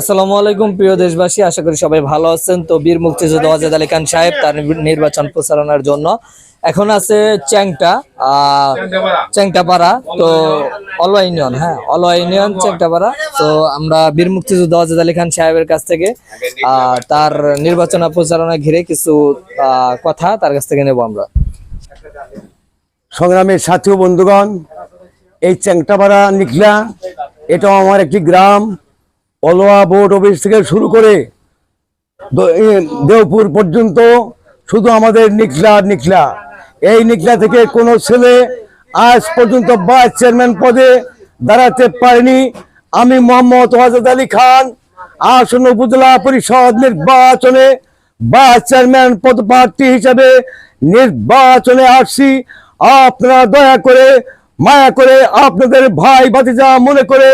আসসালামু আলাইকুম, প্রিয় দেশবাসী। আশা করি সবাই ভালো আছেন। তো বীর মুক্তিযোদ্ধা ওয়াজেদ আলী খান সাহেব তার নির্বাচন প্রচারণার জন্য। এখন আছে চ্যাংটা চ্যাংটাপাড়া। তো অলওয়া ইউনিয়ন হ্যাঁ অলওয়া ইউনিয়ন, চ্যাংটাপাড়া। তো আমরা বীর মুক্তিযোদ্ধা ওয়াজেদ আলী খান সাহেবের কাছ থেকে তার নির্বাচন প্রচারণা ঘিরে কিছু কথা তার কাছ থেকে নেব আমরা। সংগ্রামের সাথী বন্ধুগণ, এই চ্যাংটাপাড়া নিকলা এটাও আমার একটি গ্রাম। অলোয়া বোর্ড অফিস থেকে শুরু করে দেওপুর পর্যন্ত শুধু আমাদের নিকলা নিকলা। এই নিকলা থেকে কোনো ছেলে আজ পর্যন্ত ভাইস চেয়ারম্যান পদে দাঁড়াতে পারেনি। আমি মোহাম্মদ ওয়াজেদ আলী খান, আসন্ন উপজেলা পরিষদ নির্বাচনে ভাইস চেয়ারম্যান পদপ্রার্থী হিসেবে নির্বাচনে আসছি। আপনারা দয়া করে, মায়া করে আপনাদের ভাই ভাতিজা মনে করে,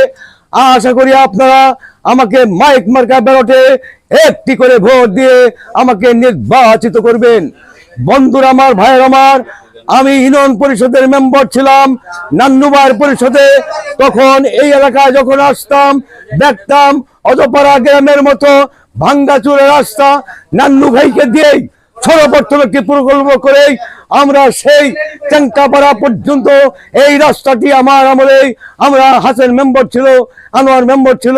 আশা করি আপনারা আমাকে মাইক মার্কা ব্যালটে একটি করে ভোট দিয়ে আমাকে নির্বাচিত করবেন। বন্ধুর আমার, ভাইয়ের আমার, আমি ইউনিয়ন পরিষদের মেম্বার ছিলাম, নান্নুবার পরিষদে। তখন এই এলাকায় যখন আসতাম, দেখতাম অজপাড়া গ্রামের মতো ভাঙ্গাচুরের রাস্তা নান্নু ভাইকে দিয়েই সর্বপ্রথম একটি প্রকল্প করেই আমরা সেই চ্যাংকাপাড়া পর্যন্ত এই রাস্তাটি আমার আমলেই আমরা হাসেন মেম্বার ছিল, আনোয়ার মেম্বার ছিল,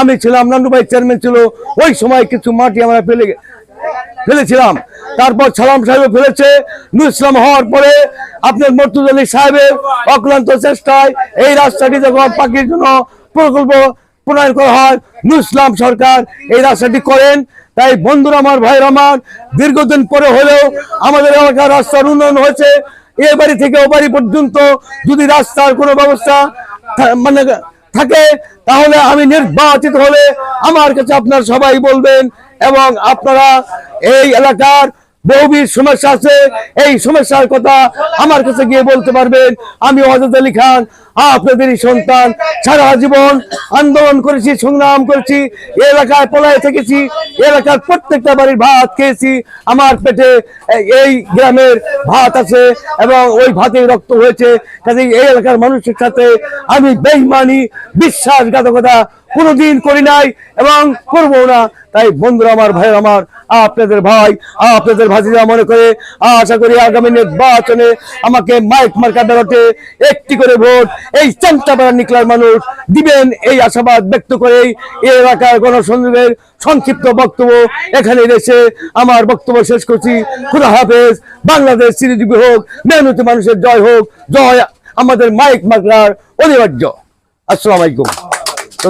আমি ছিলাম নান্নু ভাই চেয়ারম্যান ছিল, ওই সময় কিছু মাটি আমরা ফেলে ফেলেছিলাম। তারপর সালাম সাহেব ফেলেছে, নুর ইসলাম হওয়ার পরে আপনার মর্তুজ আলী সাহেবের অক্লান্ত চেষ্টায় এই রাস্তাটি যখন পাখির জন্য প্রকল্প প্রণয়ন করা হয়। নুর ইসলাম সরকার এই রাস্তাটি করেন। তাই বন্ধুরা আমার, ভাইয়ের আমার, দীর্ঘদিন পরে হলেও আমাদের এলাকার রাস্তার উন্নয়ন হয়েছে। এ বাড়ি থেকে ও বাড়ি পর্যন্ত যদি রাস্তার কোনো ব্যবস্থা মানে থাকে, তাহলে আমি নির্বাচিত হলে আমার কাছে আপনার সবাই বলবেন এবং আপনারা এই এলাকার বহুবিধ সমস্যা আছে। এই সমস্যার কথা আমার কাছে গিয়ে বলতে পারবেন। আমি অজাদ আলী খান আপনাদেরই সন্তান। সারা জীবন আন্দোলন করেছি, সংগ্রাম করেছি, এলাকায় পলায় থেকেছি, এলাকার প্রত্যেকটা বাড়ির ভাত খেয়েছি। আমার পেটে এই গ্রামের ভাত আছে এবং ওই ভাতে রক্ত হয়েছে। কাজে এই এলাকার মানুষের সাথে আমি বেইমানি, বিশ্বাসঘাতকতা কোনোদিন করি নাই এবং করব না। তাই বন্ধুরা আমার ভাই আমার, আপনাদের ভাই, আপনাদের ভাজিরা মনে করে আশা করি আগামী নির্বাচনে আমাকে মাইক মার্কা বেরোতে একটি করে ভোট এই চান্তাপাড়া নিকলার মানুষ দিবেন এই আশাবাদ ব্যক্ত করেই এই এলাকার গণসংযোগের সংক্ষিপ্ত বক্তব্য এখানে এসে আমার বক্তব্য শেষ করছি। খুদা হাফেজ, বাংলাদেশ চিরজীবী হোক, মেহনতি মানুষের জয় হোক, জয় আমাদের মাইক মার্কার অনিবার্য। আসসালামু আলাইকুম। তো